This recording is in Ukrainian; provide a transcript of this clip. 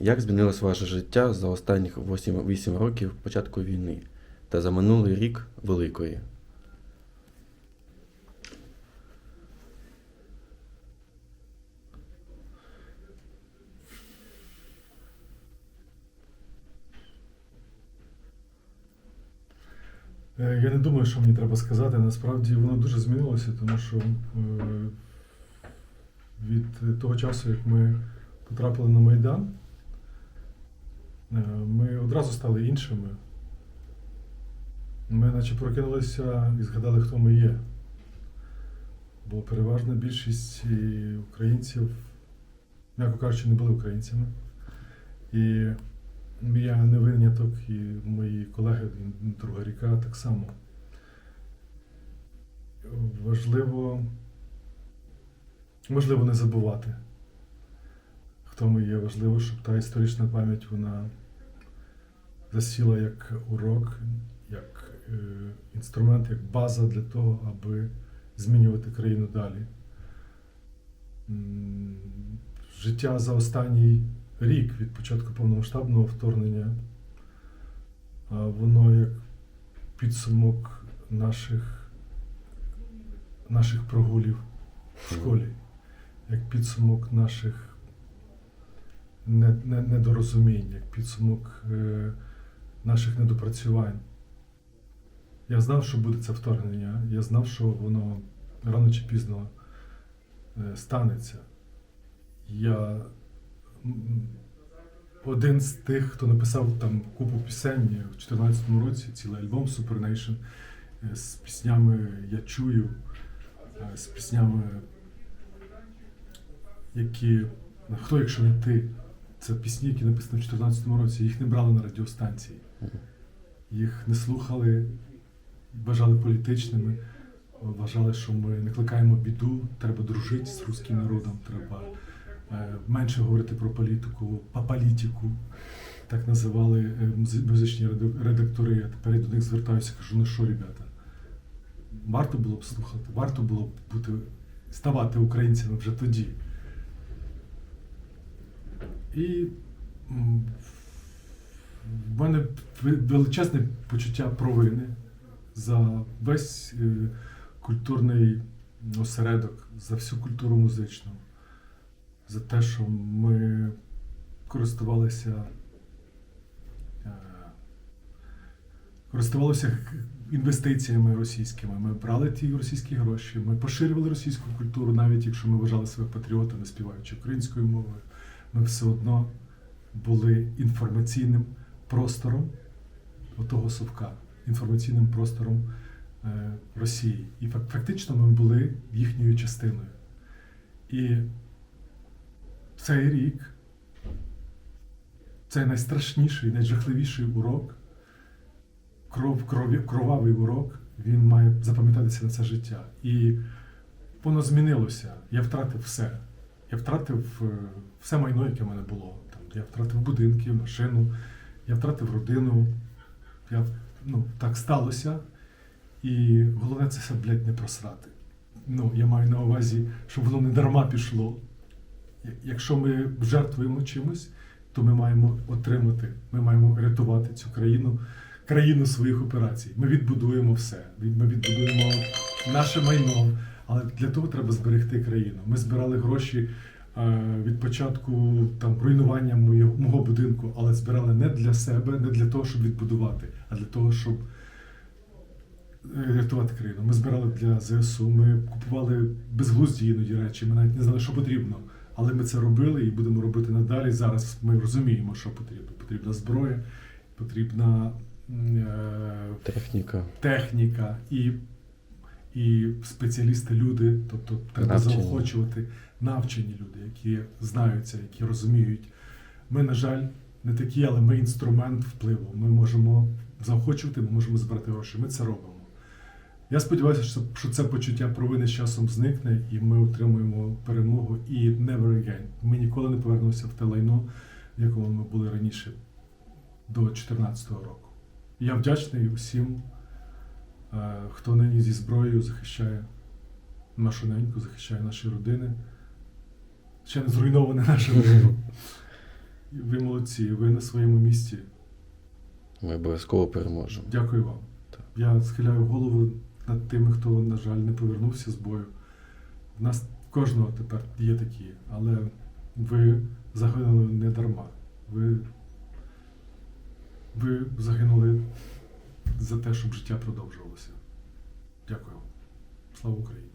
Як змінилось ваше життя за останніх 8, 8 років початку війни та за минулий рік Великої? Е, Я не думаю, що мені треба сказати. Насправді воно дуже змінилося, тому що е, від того часу, як ми потрапили на Майдан, ми одразу стали іншими. Ми наче прокинулися і згадали, хто ми є. Бо переважна більшість українців, м'яко кажучи, не були українцями. І я не виняток, і мої колеги, друга ріка так само. Важливо, важливо не забувати, хто ми є. Важливо, щоб та історична пам'ять вона засіла як урок, як е, інструмент, як база для того, аби змінювати країну далі. Життя за останній рік від початку повномасштабного вторгнення, воно як підсумок наших, наших прогулів в школі, як підсумок наших недорозумінь, як підсумок е, наших недопрацювань. Я знав, що буде це вторгнення, я знав, що воно рано чи пізно е, станеться. Я один з тих, хто написав там купу пісень у 2014 році, цілий альбом Super Nation е, з піснями Я чую, з піснями, які Хто, якщо не ти? Це пісні, які написані в 2014 році, їх не брали на радіостанції. Їх не слухали, вважали політичними, вважали, що ми не кликаємо біду, треба дружити з руським народом, треба е, менше говорити про політику, по політику. Так називали е, музичні редактори. Я тепер я до них звертаюся, кажу, ну що, ребята, варто було б слухати, варто було б бути, ставати українцями вже тоді. І в мене величезне почуття провини за весь е, культурний осередок, за всю культуру музичну, за те, що ми користувалися, е, користувалися інвестиціями російськими. Ми брали ті російські гроші, ми поширювали російську культуру, навіть якщо ми вважали себе патріотами, співаючи українською мовою ми все одно були інформаційним простором отого совка, інформаційним простором е, Росії. І фактично ми були їхньою частиною. І цей рік, цей найстрашніший, найжахливіший урок, кров, крові, кровавий урок, він має запам'ятатися на це життя. І воно змінилося. Я втратив все. Я втратив е, все майно, яке в мене було. Я втратив будинки, машину, я втратив родину. Я, ну, так сталося. І головне це все, блядь, не просрати. Ну, я маю на увазі, щоб воно не дарма пішло. Якщо ми жертвуємо чимось, то ми маємо отримати, ми маємо рятувати цю країну, країну своїх операцій. Ми відбудуємо все. Ми відбудуємо наше майно, але для того треба зберегти країну. Ми збирали гроші е, від початку там руйнування моєго, мого будинку, але збирали не для себе, не для того, щоб відбудувати, а для того, щоб е, рятувати країну. Ми збирали для ЗСУ, ми купували безглузді іноді речі, ми навіть не знали, що потрібно. Але ми це робили і будемо робити надалі. Зараз ми розуміємо, що потрібно. Потрібна зброя, потрібна е, Техніка. техніка і, і спеціалісти люди, тобто треба Навчені. заохочувати навчені люди, які знаються, які розуміють. Ми, на жаль, не такі, але ми інструмент впливу. Ми можемо заохочувати, ми можемо збирати гроші. Ми це робимо. Я сподіваюся, що, це почуття провини з часом зникне, і ми отримуємо перемогу і never again. Ми ніколи не повернемося в те лайно, в якому ми були раніше, до 2014 року. Я вдячний усім, хто нині зі зброєю захищає нашу неньку, захищає наші родини. Ще не зруйноване наше. І Ви молодці, ви на своєму місці. Ми обов'язково переможемо. Дякую вам. Так. Я схиляю голову над тими, хто, на жаль, не повернувся з бою. В нас кожного тепер є такі, але ви загинули не дарма. Ви, ви загинули за те, щоб життя продовжувалося. Дякую. Слава Україні!